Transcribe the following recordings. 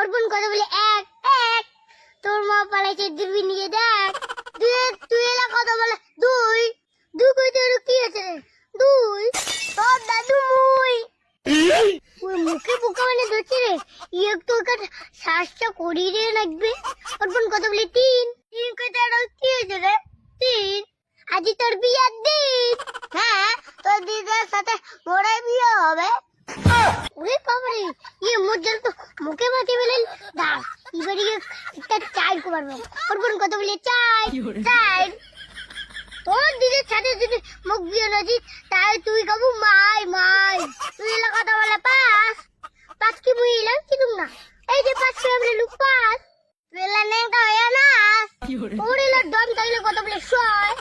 অর্পণ কথা বলে, এক এক, তোর মা পালাইছে, দিবি নিয়ে দেখ। তুই তুই এলা কথা বলে, দুই দুই কইতে আর কি আছে রে? দুই, তোর দাদু মুই। ওই মুখে পোকা মানে ধরছে রে। তোর কাছে শ্বাসটা করিয়ে দিয়ে রাখবে। অর্পণ কথা বলে, তিন তিন কইতে আর কি আছে রে? তিন, আজি তোর বিয়ার দিন। হ্যাঁ তোর দিদার সাথে মোড়ে বিয়ে হবে। ওরে বাবারে ইয়ে মোর তো মুখে মাটি বেলেন দাঁড় এবারে একটা চাই করব অর্পণ কত বলে চাই চাই। তোর দিদির সাথে যদি মুখ বিয়ে নাজি তাই তুই কাবু মাই মাই। তুই এলা কথা বলে পাস পাস কি মুই এলাম কিনুম না? এই যে পাস করে আমরা লুক পাস। তুই এলা নেংটা হয়ে না তোর এলা দম থাকলে কত বলে শয়।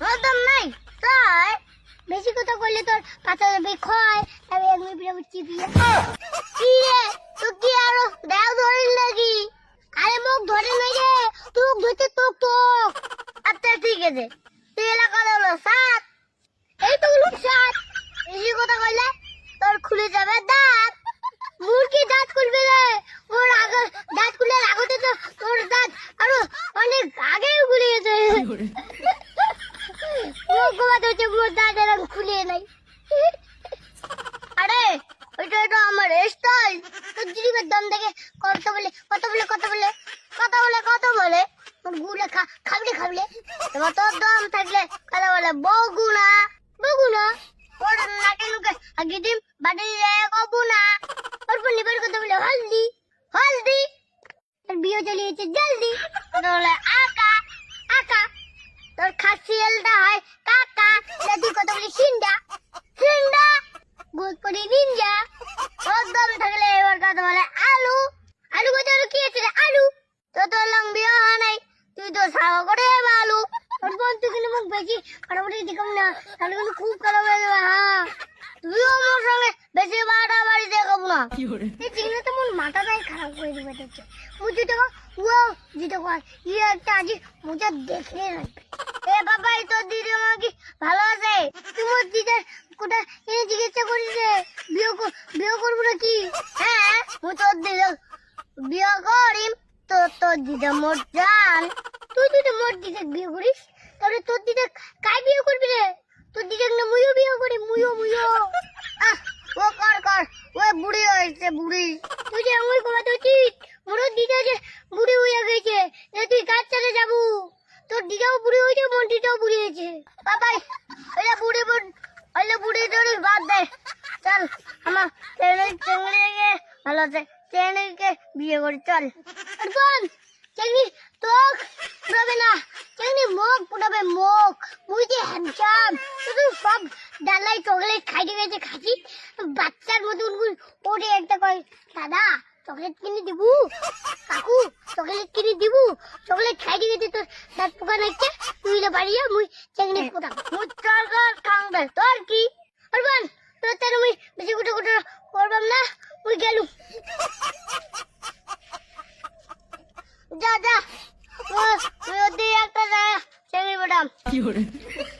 তোর দম নাই শয়। বেশি কথা বললে তোর পাতা যাবে ক্ষয় আমি এক মিনিট চিপিয়ে কি রে তুই কি আরও দেও ধরিল নাকি আরে মুখ ধরে নাই রে তুই ধরতে তোক তোক আচ্ছা ঠিক আছে হলো সাত। এই তো লোক সাত। বেশি কথা কইলে তোর খুলে যাবে দাঁত। মুরগি দাঁত খুলবে রে। ওর আগে দাঁত খুলে আগতে তো তোর দাঁত আরও অনেক আগেই খুলে গেছে। মুখ ঘুমাতে হচ্ছে, মোর দাঁত এরকম খুলে নাই। আরে, ওইটা তো আমার স্টাইল তোর জিরিবের দম দেখে কথা বলে কথা বলে কথা বলে কথা বলে কথা বলে? গুলে খাবলে খাবলে। এবার তোর দম থাকলে কথা বলে বগুনা বগুনা ওর নাকে নুকে আগে দিন বাড়ি কবুনা ওর পর লিবার কথা বলে, হলদি হলদি। তোর বিয়ে চলিয়েছে জলদি। বলে, আকা আকা। তোর খাসিয়ালটা হয় কাকা। যদি কথা বলি, সিন্ডা গোল করে নিনজা তোর দম থাকলে এবার কথা বলে আলু আলু কথা আলু কি আছে রে? আলু তো তোর লং বিয়ে হয় নাই তুই তো সাওয়া করে আলু তোর বোন বেশি কাটাকুটি দেখুন না তাহলে কিন্তু খুব খারাপ হয়ে যাবে হ্যাঁ। তুইও আমার সঙ্গে বেশি বাড়াবাড়ি দেখাবো না। এই চিংড়ি তো মোর মাথাটাই খারাপ করে দিবে দেখছে? মুঝে দেখো ও যেটা কর ইয়ে একটা আজি মুঝে দেখে রাখবে। এ বাবা এই তোর দিদি মা কি ভালো আছে? তুই মোর দিদার কোটা এনে জিজ্ঞাসা করিস বিয়ে বিয়ে করব নাকি? হ্যাঁ মু তোর দিদা বিয়ে করিম তো তোর দিদা মোর জান। তুই তুই তো মোর দিদা বিয়ে করিস? তাহলে তোর দিদা কাই বিয়ে করবি রে? তোর দিদা না মুইও বিয়ে করি? মুইও মুইও। ও কর কর। ও বুড়ি হয়েছে, বুড়ি। তুই যে আমি কমাতে উচিত মোর দিদা যে বুড়ি হয়ে গেছে। যে তুই কাজ চালে যাব? তোর দিদাও বুড়ি হয়েছে দিদাও বুড়ি হয়েছে। বাবাই ওইটা বুড়ি বুড়ি। ওইটা বুড়ি টুড়ি বাদ দে। চল, আমার চেঙ্গড়ি গে ভালো আছে ট্রেনে বিয়ে করি। চল। অর্পণ চেঙ্গড়ি তোক পুরাবে না। চেঙ্গড়ি মুখ পুরাবে মুখ। মুই যে হ্যান্ডসাম শুধু সব ডালাই চকলেট খাইতে গেছে খাচ্ছি বাচ্চার মতন ওরে একটা কয় দাদা চকলেট কিনে দিবু? কাকু চকলেট কিনে দিবু? চকলেট খাইতে গেছে তোর দাঁত পোকা নাইছে তুই না বাড়িয়া মুই চেঙ্গড়ি পোতা মুই তোর ঘর খাংবে তোর কি? অর্পণ তোর তার মুই বেশি গুটো গুটো করবাম না। মুই গেলু যা যা